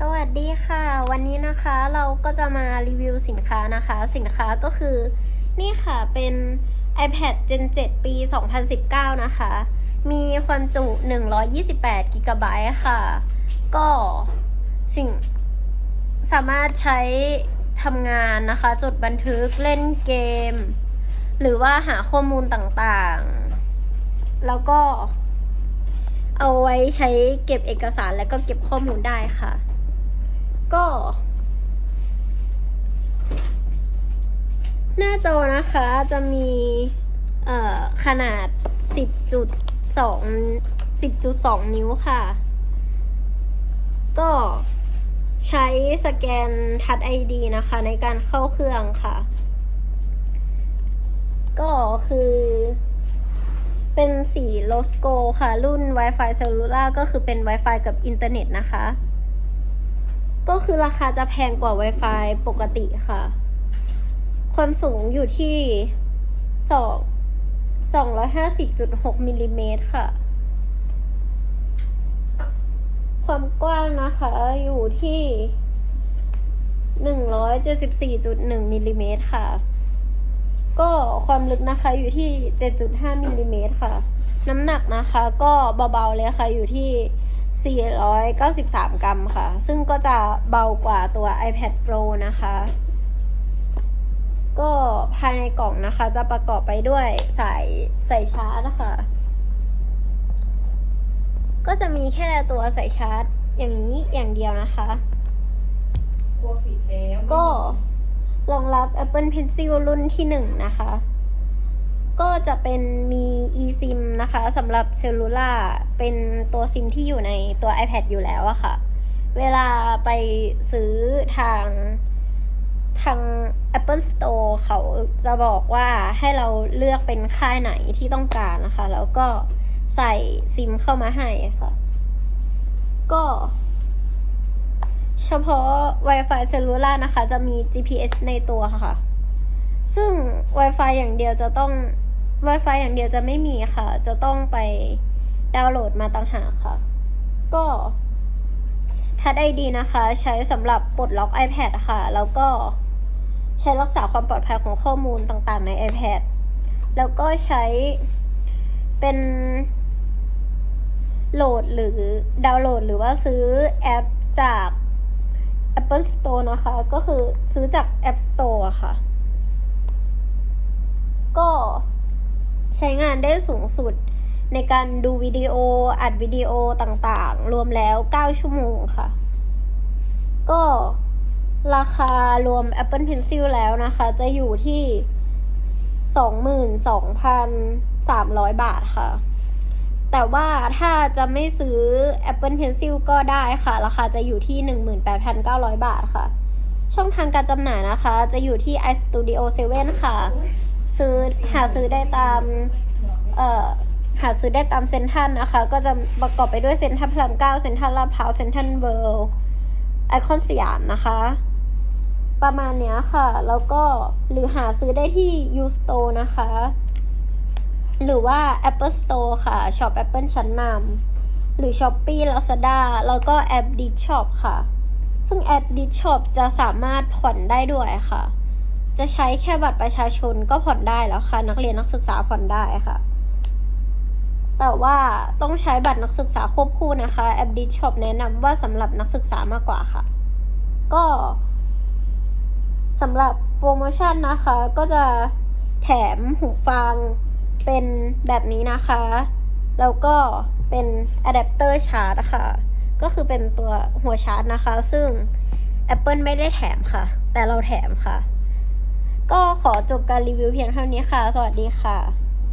สวัสดีค่ะ วันนี้นะคะเราก็จะมารีวิวสินค้านะคะ สินค้าก็คือนี่ค่ะเป็น iPad Gen 7 ปี 2019 นะคะ มีความจุ 128กิกะไบต์ค่ะ ก็สิ่งสามารถใช้ทำงานนะคะ จดบันทึกเล่นเกม หรือว่าหาข้อมูลต่างๆ แล้วก็เอาไว้ใช้เก็บเอกสารแล้วก็เก็บข้อมูลได้ค่ะ ก็ หน้าจอนะคะจะมีเอ่อขนาด 10.2 10.2 นิ้วค่ะ ก็ใช้สแกนทัด ID นะคะ ในการเข้าเครื่องค่ะ ก็คือ เป็นสีโลสโกค่ะ รุ่น Wi-Fi Cellular ก็คือเป็น Wi-Fi กับอินเทอร์เน็ตนะคะ ก็คือราคาจะแพงกว่า Wi-Fi ปกติค่ะ ความสูงอยู่ที่สองสองร้อยห้าสิบจุดหกมิลลิเมตรค่ะ ความกว้างนะคะอยู่ที่หนึ่งร้อยเจ็ดสิบสี่จุดหนึ่งมิลลิเมตรค่ะ ก็ความลึกนะคะอยู่ที่7.5มิลลิเมตรค่ะ น้ำหนักนะคะก็เบาๆเลยค่ะอยู่ที่ 493 กรัมค่ะ ซึ่งก็จะเบากว่าตัว iPad Pro นะคะ ก็ภายในกล่องนะคะ จะประกอบไปด้วยสายสายชาร์จนะคะ ก็จะมีแค่ตัวสายชาร์จ อย่างนี้อย่างเดียวนะคะกลัวผิดแล้วก็รองรับ Apple Pencil รุ่นที่หนึ่งนะคะ ก็จะเป็นมี eSIM นะคะสำหรับเซลลูล่าเป็นตัวซิมที่อยู่ในตัว iPad อยู่แล้วอะค่ะ เวลาไปซื้อทางทาง Apple Store เขาจะบอกว่าให้เราเลือกเป็นค่ายไหนที่ต้องการนะคะ แล้วก็ใส่ซิมเข้ามาให้ค่ะ ก็ เฉพาะ Wi-Fi Cellular นะคะ จะมี GPS ในตัวค่ะ ซึ่ง Wi-Fi อย่างเดียวจะต้อง Wi-Fi อย่างเดียวจะไม่มีค่ะ จะต้องไปดาวน์โหลดมาต่างหากค่ะ ก็ทัด ID นะคะ ใช้สำหรับปลดล็อก iPad ค่ะ แล้วก็ใช้รักษาความปลอดภัยของข้อมูลต่างๆ ใน iPad แล้วก็ใช้เป็นโหลดหรือดาวน์โหลดหรือว่าซื้อแอปจาก Apple Store นะคะ ก็คือซื้อจาก App Store ค่ะ ก็ ใช้งานได้สูงสุด ในการดูวิดีโออัดวิดีโอต่างๆ รวมแล้ว 9 ชั่วโมงค่ะ ก็ราคารวม Apple Pencil แล้วนะคะ จะอยู่ที่ 22,300 บาทค่ะ แต่ว่าถ้าจะไม่ซื้อ Apple Pencil ก็ได้ค่ะ ราคาจะอยู่ที่ 18,900 บาทค่ะ ช่องทางการจำหน่ายนะคะ จะอยู่ที่ iStudio 7 ค่ะ ซื้อหาซื้อได้ตามเอ่อหาซื้อได้ตามเซ็นทรัลนะคะ ก็จะประกอบไปด้วยเซ็นทรัลพระรามเก้าเซ็นทรัลลาดพร้าวเซ็นทรัลเวิลด์ไอคอนสยามนะคะ ประมาณเนี้ยค่ะ แล้วก็หรือหาซื้อได้ที่ U Store นะคะ หรือว่า Apple Store ค่ะช็อป Apple ชั้นนำหรือ Shopee Lazada แล้วก็แอป d i Shop ค่ะ ซึ่งแอป d i Shop จะสามารถผ่อนได้ด้วยค่ะ จะใช้แค่บัตรประชาชนก็ผ่อนได้แล้วค่ะ นักเรียนนักศึกษาผ่อนได้ค่ะ แต่ว่าต้องใช้บัตรนักศึกษาควบคู่นะคะแอป d i Shop แนะนำว่าสำหรับนักศึกษามากกว่าค่ะ ก็สำหรับโปรโมชั่นนะคะ ก็จะแถมหูฟังเป็นแบบนี้นะคะ แล้วก็เป็นอะแดปเตอร์ชาร์จค่ะ ก็คือเป็นตัวหัวชาร์จนะคะ ซึ่ง Apple ไม่ได้แถมค่ะ แต่เราแถมค่ะ ก็ขอจบการรีวิวเพียงเท่านี้ค่ะ สวัสดีค่ะ